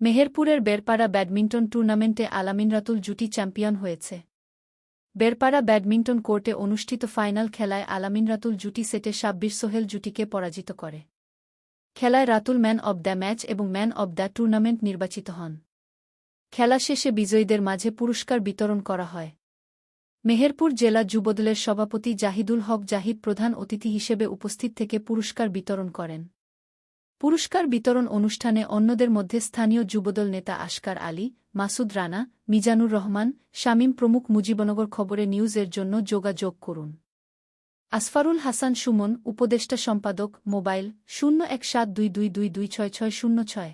মেহেরপুরের বেরপাড়া ব্যাডমিন্টন টুর্নামেন্টে আলামিন রাতুল জুটি চ্যাম্পিয়ন হয়েছে। বেরপাড়া ব্যাডমিন্টন কোর্টে অনুষ্ঠিত ফাইনাল খেলায় আলামিন রাতুল জুটি সেটে সাব্বির সোহেল জুটিকে পরাজিত করে। খেলায় Ratul man of the match এবং ম্যান অব দ্য টুর্নামেন্ট নির্বাচিত হন। খেলা শেষে বিজয়ীদের মাঝে পুরস্কার বিতরণ করা হয়। মেহেরপুর জেলা যুবদলের সভাপতি জাহিদুল হক জাহিদ প্রধান অতিথি হিসেবে উপস্থিত থেকে পুরস্কার বিতরণ করেন। পুরস্কার বিতরণ অনুষ্ঠানে অন্যদের মধ্যে স্থানীয় যুবদল নেতা আশকার আলী, মাসুদ রানা, মিজানুর রহমান, শামীম প্রমুখ মুজিবনগর খবরে নিউজের জন্য যোগাযোগ করুন। আসফারুল হাসান সুমন, উপদেষ্টা সম্পাদক, মোবাইল শূন্য এক সাত দুই দুই দুই দুই ছয় ছয় শূন্য ছয়।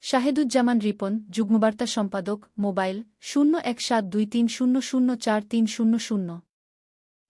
শাহেদুজ্জামান রিপন, যুগ্মবার্তা সম্পাদক, মোবাইল শূন্য এক সাত দুই তিন শূন্য শূন্য চার তিন শূন্য শূন্য।